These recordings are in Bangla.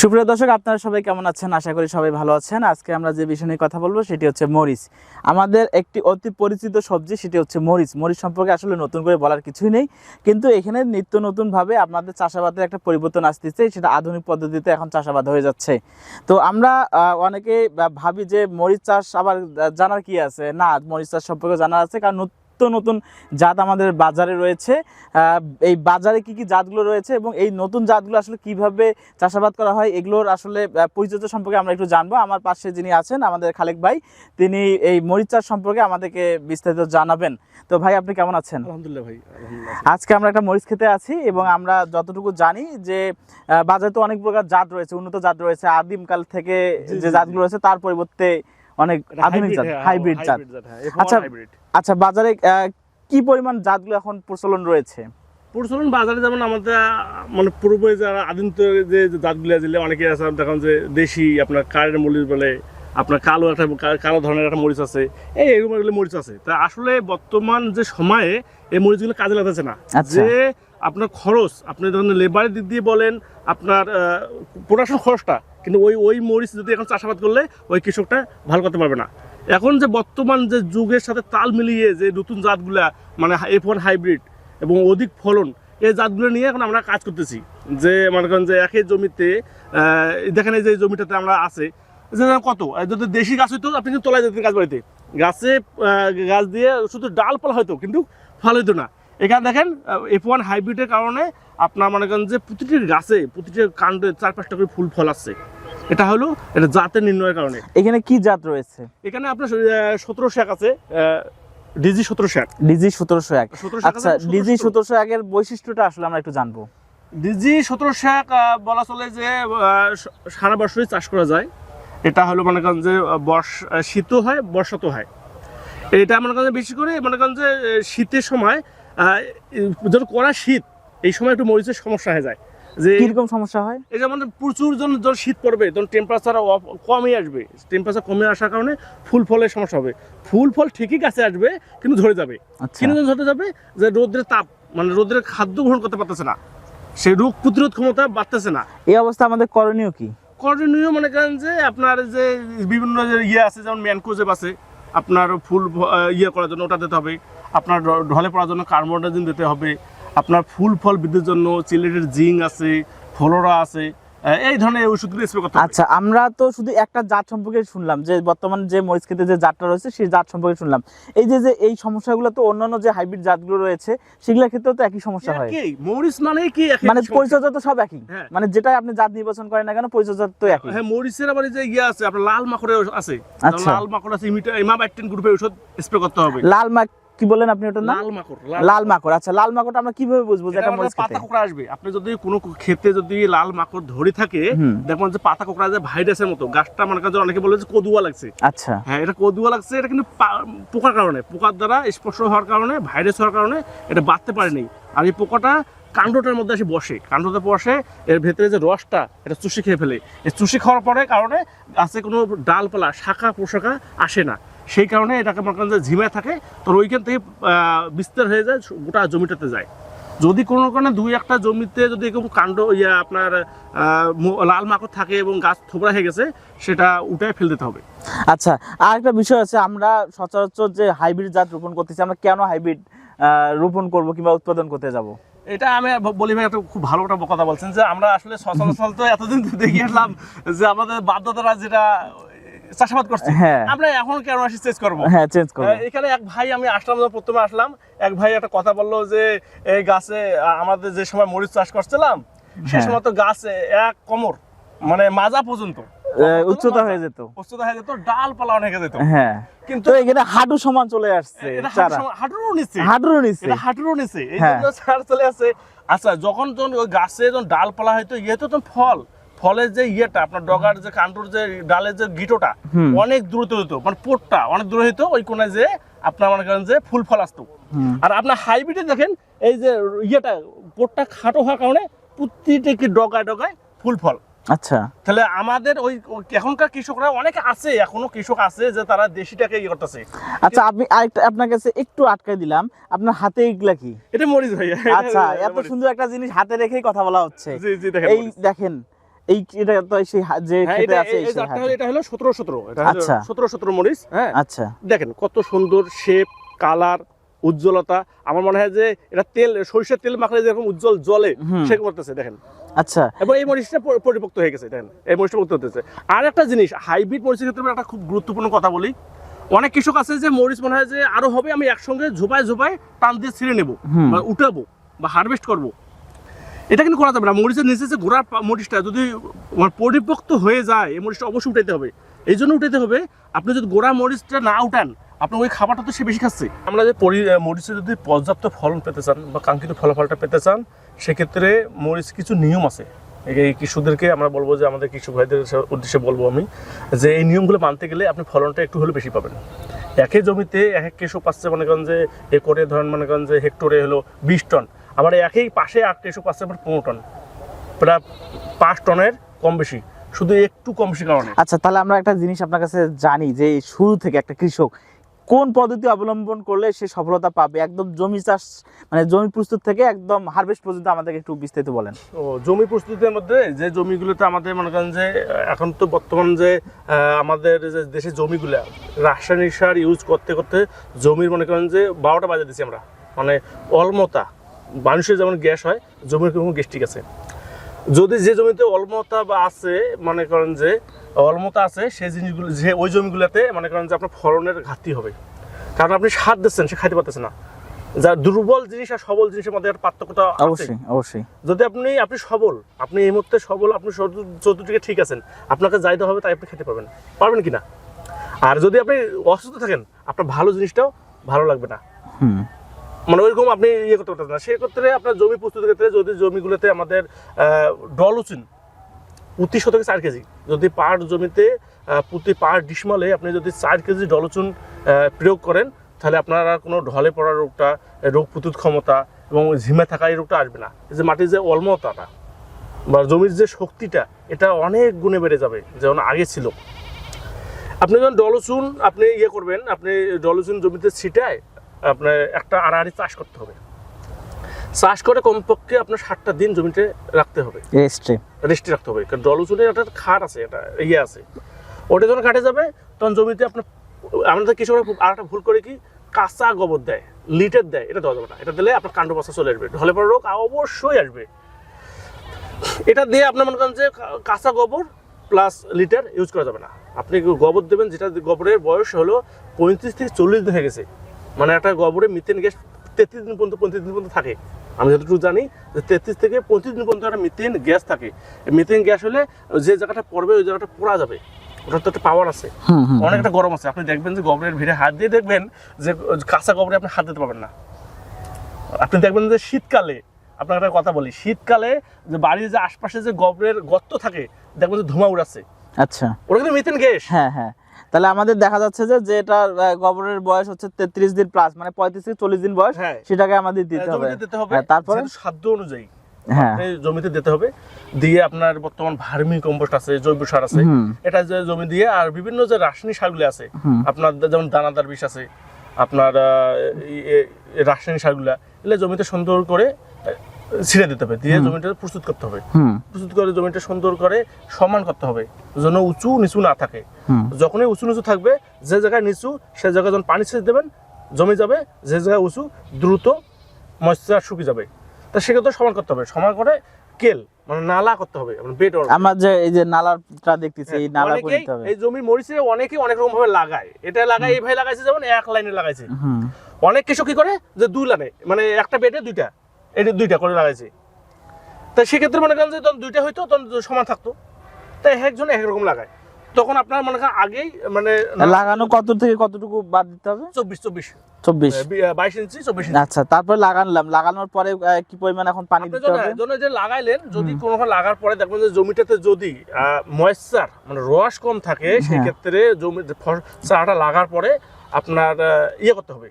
সুপ্রিয় দর্শক, আপনারা সবাই কেমন আছেন? আশা করি সবাই ভালো আছেন। আজকে আমরা যে বিষয় নিয়ে কথা বলব, সেটি হচ্ছে মরিচ। আমাদের একটি অতি পরিচিত সবজি, সেটি হচ্ছে মরিচ। মরিচ সম্পর্কে আসলে নতুন করে বলার কিছুই নেই। কিন্তু এখানে নিত্য নতুনভাবে আপনাদের চাষাবাদের একটা পরিবর্তন আসতেছে, সেটা আধুনিক পদ্ধতিতে এখন চাষাবাদ হয়ে যাচ্ছে। তো আমরা অনেকে ভাবি যে মরিচ চাষ আবার জানার কি আছে? না, মরিচ চাষ সম্পর্কে জানা আছে। কারণ নতুন নতুন জাত আমাদের বাজারে রয়েছে। এই বাজারে কি কি জাতগুলো রয়েছে এবং এই নতুন জাতগুলো আসলে কীভাবে চাষাবাদ করা হয় এগুলোর আসলে পরিচর্যা সম্পর্কে আমরা একটু জানব। আমার পাশে যিনি আছেন আমাদের খালেক ভাই তিনি এই মরিচ চাষ সম্পর্কে আমাদেরকে বিস্তারিত জানাবেন। তো ভাই আপনি কেমন আছেন? আলহামদুলিল্লাহ ভাই আজকে আমরা একটা মরিচ খেতে আছি এবং আমরা যতটুকু জানি যে বাজারে তো অনেক প্রকার জাত রয়েছে উন্নত জাত রয়েছে। আদিমকাল থেকে যে জাতগুলো রয়েছে তার পরিবর্তে অনেক আধুনিক জাত হাইব্রিড জাত। আচ্ছা, আচ্ছা বাজারে কি পরিমাণ জাতগুলো এখন প্রচলন রয়েছে? প্রচলন বাজারে যেমন আমাদের মানে পূর্বে যারা আদিম যে যে জাতগুলো দিলে অনেকে আছে দেখুন যে দেশি আপনার কারের মরিচ বলে আপনার কালো একটা কালো ধরনের একটা মরিচ আছে। এই এরকম মরিচ আছে। তা আসলে বর্তমান যে সময়ে এই মরিচগুলো কাজে লাগাচ্ছে না। আচ্ছা। যে আপনার খরচ আপনি ধরুন লেবারের দিক দিয়ে বলেন আপনার প্রোডাকশন খরচটা কিন্তু ওই ওই মরিচ যদি এখন চাষাবাদ করলে ওই কৃষকটা ভালো করতে পারবে না। এখন যে বর্তমান যে যুগের সাথে তাল মিলিয়ে যে নতুন জাতগুলা মানে এফ ওয়ান হাইব্রিড এবং অধিক ফলন, এই জাতগুলো নিয়ে এখন আমরা কাজ করতেছি। যে মনে করেন যে একই জমিতে দেখেন এই যে জমিটাতে আমরা আছে যে কত? যদি দেশি গাছ হইতো, আপনি কিন্তু তোলা যেতেন গাছ বাড়িতে। গাছে গাছ দিয়ে শুধু ডালপালা হয়তো কিন্তু ফল হইতো না। এখানে দেখেন এফ ওয়ান হাইব্রিডের কারণে আপনার মনে করেন যে প্রতিটি গাছে, প্রতিটি কাণ্ডে চার পাঁচটা করে ফুল ফল আসছে। এটা হলো এটা জাতের নির্ণয়ের কারণে। এখানে কি জাত রয়েছে? এখানে আপনার সতেরো এক আছে ডিজি সতেরোশো এক ডিজি সতেরোশো এক আচ্ছা ডিজি সতেরোশো একের বৈশিষ্ট্যটা আসলে আমরা একটু জানব। ডিজি সতেরোশো এক বলা চলে যে সারা বছরই চাষ করা যায়। এটা হলো মনে করেন যে বর্ষ শীতও হয় বর্ষাতেও হয়। এটা মনে করেন বেশি করে মনে করেন যে শীতের সময় আহ, যখন কড়া শীত এই সময় একটু মরিচের সমস্যা হয়ে যায়। যে কীরকম সমস্যা হয়? এটা মানে প্রচুর জন যখন শীত পড়বে তখন টেম্পারেচার কমই আসবে। টেম্পারেচার কমে আসার কারণে ফুল ফলের সমস্যা হবে। ফুল ফল ঠিকই গাছে আসবে কিন্তু ঝরে যাবে। আচ্ছা। কিন্তু ঝরে যাবে যে রোদ্রের তাপ মানে রোদ্রের খাদ্য গ্রহণ করতে পারতেছে না। সে রোগ প্রতিরোধ ক্ষমতা বাড়তেছে না। এই অবস্থা আমাদের করণীয় কি? করণীয় মনে করেন যে আপনার যে বিভিন্ন যে ইয়ে আছে যেমন ম্যানকোজেব আছে আপনার ফুল ইয়ে করার জন্য ওটা দিতে হবে। আপনার ঢলে পড়ার জন্য কার্বোডাজিন দিতে হবে। আপনার ফুল ফল বৃদ্ধির জন্য চিলেটের জিং আছে ফলোরা আছে এই ধরনের ওষুধগুলো স্প্রে করতে আচ্ছা আমরা তো শুধু একটা জাত সম্পর্কে শুনলাম যে বর্তমান যে মরিচ খেতে যে জাতটা রয়েছে সেই জাত সম্পর্কে শুনলাম। এই যে যে এই সমস্যাগুলো তো অন্যান্য যে হাইব্রিড জাতগুলো রয়েছে সেগুলোর ক্ষেত্রেও তো একই সমস্যা হয়। মরিচ মানে কি মানে পরিচর্যা তো সব একই। হ্যাঁ। মানে যেটাই আপনি জাত নির্বাচন করেন না কেন পরিচর্যা তো একই। হ্যাঁ মরিচের আবার যে ইয়ে আছে আপনার লাল মাকড়ের ওষ- আছে। আচ্ছা। লাল মাকড় আছে ইমাবাইটিন গ্রুপের ওষুধ স্প্রে করতে হবে। লাল মাক কি বলেন আপনি লাল মাকড় লাল। মাকড় আচ্ছা লাল মাকড়টা আমরা কীভাবে বুঝব যে এটা মরিচ পাতা কোকড়া আসবে। আপনি যদি কোনো ক্ষেতে যদি লাল মাকড় ধরে থাকে দেখবেন যে পাতা কোকড়া যে ভাইরাসের মতো। গাছটা মনে অনেকে বলে যে কদুয়া লাগছে। আচ্ছা। হ্যাঁ এটা কদুয়া লাগছে এটা কিন্তু পোকার কারণে। পোকার দ্বারা স্পর্শ হওয়ার কারণে ভাইরাস হওয়ার কারণে এটা বাড়তে পারেনি। আর এই পোকাটা কাণ্ডটার মধ্যে এসে বসে। কাণ্ডতে বসে এর ভেতরে যে রসটা এটা চুষি খেয়ে ফেলে। এই চুষি খাওয়ার পরে কারণে গাছে কোনো ডালপালা শাখা পোশাকা আসে না। সেই কারণে এটাকে মনে করেন যে ঝিমায় থাকে তো ওইখান থেকে বিস্তার হয়ে যায় গোটা জমিটাতে যায়। যদি কোনো কারণে দুই একটা জমিতে যদি এরকম কাণ্ড ইয়া আপনার লাল মাকড় থাকে এবং গাছ থোবড়া হয়ে গেছে সেটা উঠায় ফেল দিতে হবে। আচ্ছা আর একটা বিষয় আছে আমরা সচরাচর যে হাইব্রিড জাত রোপণ করতেছি আমরা কেন হাইব্রিড রোপণ করব কিংবা উৎপাদন করতে যাব? এটা আমি বলি ভাই একটা খুব ভালো একটা কথা বলছেন যে আমরা আসলে সচরাচর তো এতদিন দেখে আসলাম যে আমাদের বাধ্যতারা যেটা চাষাবাদ করছে। হ্যাঁ। আমরা এখন চেঞ্জ করব? হ্যাঁ চেঞ্জ করব। এখানে এক ভাই আমি আসলাম যখন প্রথমে আসলাম এক ভাই একটা কথা বলল যে এই গাছে আমাদের যে সময় মরিচ চাষ করছিলাম সে হ্যাঁ। সময় তো গাছে এক কোমর মানে মাজা পর্যন্ত। উচ্চতা হয়ে যেত। উচ্চতা হয়ে যেত ডালপালা অনেক যেত। হ্যাঁ। কিন্তু এখানে হাঁটু সমান চলে আসছে হাঁটুরও নিচে। হাঁটুর নিচে। হাঁটুরও নিচে। এই হ্যাঁ। জন্য চলে আসে। আচ্ছা যখন যখন ওই গাছে যখন ডালপালা হয়তো ইয়ে তো তখন ফল ফলের যে ইয়েটা আপনার ডগার যে কাণ্ডর যে ডালের যে গিটোটা অনেক দূরত্ব হতো মানে পোটটা অনেক দূরে হইতো ওই কোনায় যে আপনার মনে করেন যে ফুল ফল আসতো। আর আপনার হাইব্রিডে দেখেন এই যে ইয়েটা পোটটা খাটো হওয়ার কারণে প্রতিটা কি ডগায় ডগায় ফুল ফল। আচ্ছা। তাহলে আমাদের ওই ওই এখনকার কৃষকরা অনেকে আছে এখনও কৃষক আছে যে তারা দেশিটাকে ইয়ে করতেছে। আচ্ছা আপনি আরেকটা আপনার কাছে একটু আটকাই দিলাম আপনার হাতে এগুলা কি? এটা মরিচ ভাইয়া। আচ্ছা এত সুন্দর একটা জিনিস হাতে রেখেই কথা বলা হচ্ছে। জি জি দেখেন এই দেখেন এই এটা তো সেই যে খেতে আছে এই এই জাতটা হলো- এটা হলো সতেরো সতেরো। সতেরো সতেরো মরিচ হ্যাঁ। আচ্ছা। দেখেন কত সুন্দর শেপ কালার উজ্জ্বলতা। আমার মনে হয় যে এটা তেল সরিষার তেল মাখলে যেরকম উজ্জ্বল জলে। সে করতেছে দেখেন। আচ্ছা। এবং এই মরিচটা পরিপক্ত হয়ে গেছে দেখেন। এই মরিচটা পরিপক্ত হতেছে আর একটা জিনিস হাইব্রিড মরিচের ক্ষেত্রে একটা খুব গুরুত্বপূর্ণ কথা বলি। অনেক কৃষক আছে যে মরিচ মনে হয় যে আরও হবে আমি একসঙ্গে ঝোপায় ঝোপায় টান দিয়ে ছিঁড়ে নেব উঠাবো বা হারভেস্ট করব। এটা কিন্তু করা যাবে না। মরিচের নিচে যে গোড়ার মরিচটা যদি মানে পরিপক্ত হয়ে যায়, এই মরিচটা অবশ্যই উঠাইতে হবে। এই জন্য উঠাইতে হবে, আপনি যদি গোড়া মরিচটা না উঠান, আপনার ওই খাবারটা তো সে বেশি খাচ্ছে। আমরা যে মরিচে যদি পর্যাপ্ত ফলন পেতে চান বা কাঙ্ক্ষিত ফলাফলটা পেতে চান, সেক্ষেত্রে মরিচ কিছু নিয়ম আছে। এই কৃষকদেরকে আমরা বলব যে, আমাদের কৃষক ভাইদের উদ্দেশ্যে বলব আমি, যে এই নিয়মগুলো মানতে গেলে আপনি ফলনটা একটু হলে বেশি পাবেন। একই জমিতে এক এক কৃষক পাচ্ছে, মনে করেন যে একরে, ধরেন মনে করেন যে হেক্টরে হলো বিশ টন। আবার একই পাশে আট কৃষক পাচ্ছে আবার পনেরো টন। প্রায় পাঁচ টনের কম বেশি শুধু একটু কম বেশি কারণে। আচ্ছা তাহলে আমরা একটা জিনিস আপনার কাছে জানি যে শুরু থেকে একটা কৃষক কোন পদ্ধতি অবলম্বন করলে সে সফলতা পাবে? একদম জমি চাষ মানে জমি প্রস্তুত থেকে একদম হারভেস্ট পর্যন্ত আমাদেরকে একটু বিস্তারিত বলেন। ও জমি প্রস্তুতির মধ্যে যে জমিগুলোতে আমাদের মনে করেন যে এখন তো বর্তমান যে আমাদের যে দেশের জমিগুলো রাসায়নিক সার ইউজ করতে করতে জমির মনে করেন যে বারোটা বাজে দিচ্ছি আমরা। মানে অলমতা মানুষের যেমন গ্যাস হয় জমির কোনো গ্যাস্ট্রিক আছে। যদি যে জমিতে অলমতা বা আছে মনে করেন যে অলমতা আছে সেই জিনিসগুলো যে ওই জমিগুলোতে মনে করেন যে আপনার ফলনের ঘাটতি হবে। কারণ আপনি সার দিচ্ছেন সে খাইতে পারতেছে না। যা দুর্বল জিনিস আর সবল জিনিসের মধ্যে একটা পার্থক্যটা অবশ্যই অবশ্যই। যদি আপনি আপনি সবল আপনি এই মুহূর্তে সবল আপনি চতুর- চতুর্দিকে ঠিক আছেন আপনাকে যাইতে হবে তাই আপনি খেতে পারবেন। পারবেন কি না? আর যদি আপনি অসুস্থ থাকেন আপনার ভালো জিনিসটাও ভালো লাগবে না। হুম। মানে ওইরকম আপনি ইয়ে করতে পারতেন না। সেক্ষেত্রে আপনার জমি প্রস্তুতির ক্ষেত্রে যদি জমিগুলোতে আমাদের আহ, ডলুচিন প্রতি শতকে চার কেজি। যদি পার জমিতে প্রতি পার ডিসমালে আপনি যদি চার কেজি ডলচুন প্রয়োগ করেন তাহলে আপনার কোনো ঢলে পড়ার রোগটা রোগ প্রতিরোধ ক্ষমতা এবং ঝিমে থাকা এই রোগটা আসবে না। যে মাটির যে অলমতাটা বা জমির যে শক্তিটা এটা অনেক গুণে বেড়ে যাবে যেমন আগে ছিল। আপনি যখন ডলচুন আপনি ইয়ে করবেন আপনি ডলচুন জমিতে ছিটায় আপনার একটা আড়াআড়ি চাষ করতে হবে। চাষ করে কমপক্ষে আপনার ষাটটা দিন জমিতে রাখতে হবে। রেস্টে রেস্টে রাখতে হবে। কারণ ডলচুনের একটা খাট আছে এটা ইয়ে আছে। ওটা যখন কাটে যাবে তখন জমিতে আপনার আমাদের কৃষকরা খুব আর একটা ভুল করে কি? কাঁচা গোবর দেয় লিটার দেয় এটা দেওয়া যাবে না। এটা দিলে আপনার কাণ্ড বস্তা চলে আসবে। ঢলে পড়া রোগ অবশ্যই আসবে। এটা দিয়ে আপনার মনে করেন যে কাঁচা গোবর প্লাস লিটার ইউজ করা যাবে না। আপনি গোবর দেবেন যেটা গোবরের বয়স হলো পঁয়ত্রিশ থেকে চল্লিশ দিন হয়ে গেছে। মানে একটা গোবরে মিথেন গ্যাস তেত্রিশ দিন পর্যন্ত পঁয়ত্রিশ দিন পর্যন্ত থাকে। আমি যতটুকু জানি যে তেত্রিশ থেকে পঁয়ত্রিশ দিন পর্যন্ত একটা মিথেন গ্যাস থাকে। মিথেন গ্যাস হলে যে জায়গাটা পড়বে ওই জায়গাটা পোড়া যাবে। ওটার তো একটা পাওয়ার আছে। অনেকটা গরম আছে। আপনি দেখবেন যে গোবরের ভিড়ে হাত দিয়ে দেখবেন যে কাঁচা গোবরে আপনি হাত দিতে পারবেন না। আপনি দেখবেন যে শীতকালে আপনার একটা কথা বলি শীতকালে যে বাড়ির যে আশপাশে যে গোবরের গর্ত থাকে দেখবেন যে ধোঁয়া উড়াচ্ছে। আচ্ছা। ওটা কিন্তু মিথেন গ্যাস হ্যাঁ হ্যাঁ। তাহলে আমাদের দেখা যাচ্ছে যে যেটা গোবরের বয়স হচ্ছে তেত্রিশ দিন প্লাস মানে পঁয়ত্রিশ থেকে চল্লিশ দিন বয়স হ্যাঁ। সেটাকে আমাদের দিতে হবে। দিতে হবে। হ্যাঁ, তারপরে? সাধ্য অনুযায়ী হ্যাঁ। জমিতে দিতে হবে দিয়ে আপনার বর্তমান ভার্মি কম্পোস্ট আছে জৈব সার আছে এটা যে জমি দিয়ে আর বিভিন্ন যে রাসায়নিক সারগুলো আছে আপনার যেমন দানাদার বিষ আছে আপনার রাসায়নিক সারগুলা এগুলো জমিতে সুন্দর করে ছিঁড়ে দিতে হবে দিয়ে জমিটা প্রস্তুত করতে হবে। প্রস্তুত করে জমিটা সুন্দর করে সমান করতে হবে যেন উঁচু নিচু না থাকে। যখনই উঁচু নিচু থাকবে যে জায়গায় নিচু সে জায়গায় যখন পানি ছেড়ে দেবেন জমে যাবে যে জায়গায় উঁচু দ্রুত ময়শ্চার শুকিয়ে যাবে। তা সেক্ষেত্রে সমান করতে হবে। সমান করে কেল মানে নালা করতে হবে মানে বেড আমরা যে এই যে নালাটা দেখতেছি এই নালা করে অনেকেই দিতে হবে। এই জমি মরিচে অনেকে অনেক রকম ভাবে লাগায়। এটা লাগায় এইভাবে লাগাইছে যেমন এক লাইনে লাগাইছে। অনেক কৃষক কি করে যে দুই লাইনে মানে একটা বেডে দুইটা। এটা দুইটা করে লাগাইছে। তা সেক্ষেত্রে মনে করেন যে তখন দুইটা হইতো তখন সমান থাকতো। তাই একজন এক রকম লাগায়। তখন আপনার মনে করেন আগেই মানে লাগানো কত থেকে কতটুকু বাদ দিতে হবে? চব্বিশ চব্বিশ। চব্বিশ। বাইশ ইঞ্চি চব্বিশ আচ্ছা তারপরে লাগানলাম। লাগানোর পরে কি পরিমাণ এখন পানি দিতে হবে? যে লাগাইলেন যদি কোনো লাগার পরে দেখবেন যে জমিটাতে যদি ময়েশ্চার মানে রস কম থাকে হ্যাঁ। সেই ক্ষেত্রে জমি চারাটা লাগার পরে আপনার ইয়ে করতে হবে।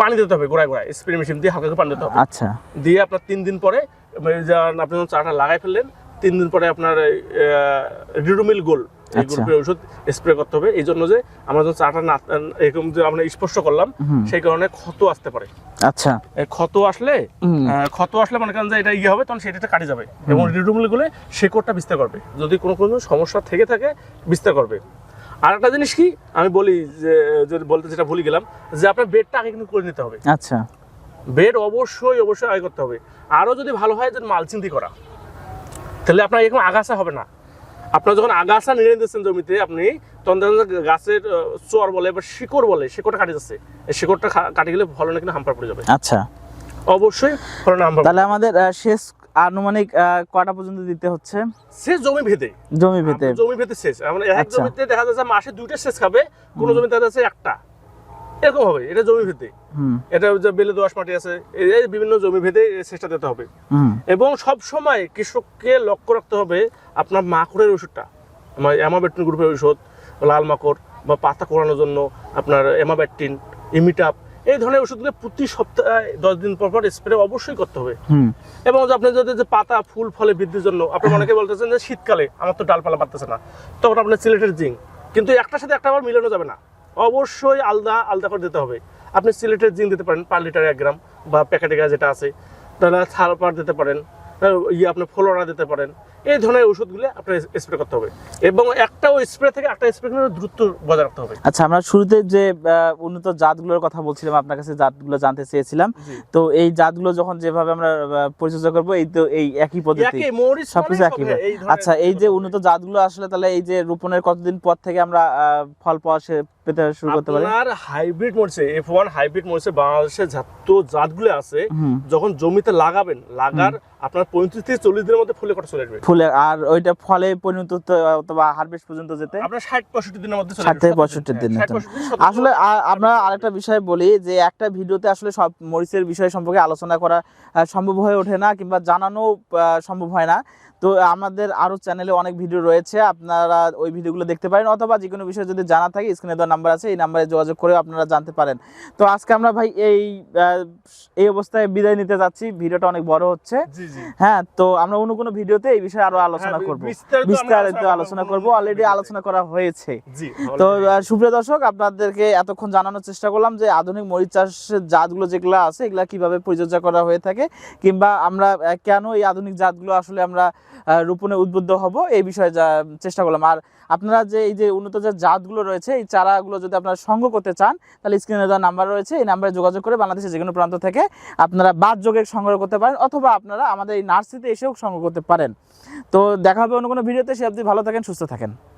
পানি দিতে হবে গোড়ায় গোড়ায় স্প্রে মেশিন দিয়ে হালকা করে পানি দিতে হবে। আচ্ছা। দিয়ে আপনার তিন দিন পরে আপনি যখন চারাটা লাগাই ফেললেন তিন দিন পরে আপনার রিডোমিল গোল এই আচ্ছা। গ্রুপের ওষুধ স্প্রে করতে হবে। এই জন্য যে আমরা যখন চাটা না এরকম যে আমরা স্পর্শ করলাম সেই কারণে ক্ষত আসতে পারে। আচ্ছা। ক্ষত আসলে। ক্ষত আসলে মনে করেন যে এটা ইয়ে হবে তখন সেটা কাটে যাবে। এবং রিডুমুলি গুলো শেকড়টা বিস্তার করবে। যদি কোনো কোনো সমস্যা থেকে থাকে বিস্তার করবে। আর একটা জিনিস কি আমি বলি যে যদি বলতে যেটা ভুলে গেলাম যে আপনার বেডটা আগে কিন্তু করে নিতে হবে। আচ্ছা। বেড অবশ্যই অবশ্যই আগে করতে হবে। আরও যদি ভালো হয় যে মালচিং দিয়ে করা। তাহলে আপনার এরকম আগাছা হবে না। আপনার যখন আগাছা নিয়ে দিচ্ছেন জমিতে আপনি তখন গাছের চর বলে বা শিকড় বলে শিকড়টা কাটে যাচ্ছে। এই শিকড়টা কাটে গেলে ফলনে কিন্তু হাম্পার পড়ে যাবে। আচ্ছা। অবশ্যই ফলনে হাম্পার তাহলে আমাদের শেষ আনুমানিক কটা পর্যন্ত দিতে হচ্ছে? সে জমি ভেদে। জমি আপনার জমি ভেদে শেষ। মানে এক আচ্ছা। জমিতে দেখা যাচ্ছে মাসে দুইটা শেষ খাবে কোন জমিতে দেখা যাচ্ছে একটা। এরকম হবে এটা জমি ভেদে। এটা যে বেলে দোয়াশ মাটি আছে এই বিভিন্ন জমি ভেদে শেষটা দিতে হবে। এবং সব সময় কৃষককে লক্ষ্য রাখতে হবে আপনার মাকড়ের ওষুধটা। আমার অ্যামাবেটিন গ্রুপের ওষুধ লাল মাকড় বা পাতা কোড়ানোর জন্য আপনার অ্যামাবেটিন ইমিটাপ এই ধরনের ওষুধগুলো প্রতি সপ্তাহে দশ দিন পর পর স্প্রে অবশ্যই করতে হবে। এবং আপনি যদি যে পাতা ফুল ফলে বৃদ্ধির জন্য আপনি অনেকে বলতেছেন যে শীতকালে আমার তো ডালপালা পারতেছে না তখন আপনার সিলেটের জিঙ্ক। কিন্তু একটার সাথে একটা আবার মিলানো যাবে না। অবশ্যই আলাদা আলাদা করে দিতে হবে। আপনি সিলেটের জিঙ্ক দিতে পারেন পার লিটার এক গ্রাম বা প্যাকেটে গাছ যেটা আছে তাহলে থারপার দিতে পারেন ইয়ে আপনি ফ্লোরা দিতে পারেন। এই ধরনের ওষুধগুলো আপনার স্প্রে করতে হবে। এবং একটা স্প্রে থেকে একটা স্প্রে কিন্তু দ্রুত বজায় রাখতে হবে। আচ্ছা আমরা শুরুতে যে উন্নত জাতগুলোর কথা বলছিলাম আপনার কাছে জাতগুলো জানতে চেয়েছিলাম। তো এই জাতগুলো যখন যেভাবে আমরা পরিচর্যা করব এই তো এই একই পদ্ধতি। সবকিছু একই ধরনের আচ্ছা এই যে উন্নত জাতগুলো আসলে তাহলে এই যে রোপণের কতদিন পর থেকে আমরা আহ, ফল পাওয়া পেতে শুরু করতে পারি? আপনার হাইব্রিড মরিচে এফ ওয়ান হাইব্রিড মরিচে বাংলাদেশে যত জাতগুলো আছে যখন জমিতে লাগাবেন লাগার আপনার পঁয়ত্রিশ থেকে চল্লিশ দিনের মধ্যে ফুলে কটা চলে আসবে? ফুলে আর ওইটা ফলে পরিণত অথবা হারভেস্ট পর্যন্ত যেতে? আপনার ষাট পঁয়ষট্টি দিনের মধ্যে চলে 60 আসবে। থেকে 65 দিনের 60 মধ্যে। 65 সত্তর আসলে আমরা আরেকটা বিষয় বলি যে একটা ভিডিওতে আসলে সব মরিচের বিষয় সম্পর্কে আলোচনা করা সম্ভব হয়ে ওঠে না কিংবা জানানো সম্ভব হয় না। তো আমাদের আরও চ্যানেলে অনেক ভিডিও রয়েছে আপনারা ওই ভিডিওগুলো দেখতে পারেন অথবা যে কোনো বিষয়ে যদি জানা থাকে স্ক্রিনে দেওয়া নাম্বার আছে এই নাম্বারে যোগাযোগ করে আপনারা জানতে পারেন। তো আজকে আমরা ভাই এই এই অবস্থায় বিদায় নিতে যাচ্ছি ভিডিওটা অনেক বড় হচ্ছে। হ্যাঁ তো আমরা অন্য কোনো ভিডিওতে এই বিষয়ে আরও আলোচনা হ্যাঁ, করব। বিস্তারিত আলোচনা করব অলরেডি আলোচনা করা হয়েছে। তো সুপ্রিয় দর্শক আপনাদেরকে এতক্ষণ জানানোর চেষ্টা করলাম যে আধুনিক মরিচ চাষের জাতগুলো যেগুলো আছে এগুলা কীভাবে পরিচর্যা করা হয়ে থাকে কিংবা আমরা কেন এই আধুনিক জাতগুলো আসলে আমরা রোপণে উদ্বুদ্ধ হব, এই বিষয়ে যা- চেষ্টা করলাম। আর আপনারা যে এই যে উন্নত যে জাতগুলো রয়েছে, এই চারাগুলো যদি আপনারা সংগ্রহ করতে চান, তাহলে স্ক্রিনে দেওয়া নাম্বার রয়েছে, এই নাম্বারে যোগাযোগ করে বাংলাদেশের যে কোনো প্রান্ত থেকে আপনারা বাদ যোগে সংগ্রহ করতে পারেন, অথবা আপনারা আমাদের এই নার্সারিতে এসেও সংগ্রহ করতে পারেন। তো দেখা হবে অন্য কোনো ভিডিওতে, সে আপনি ভালো থাকেন, সুস্থ থাকেন।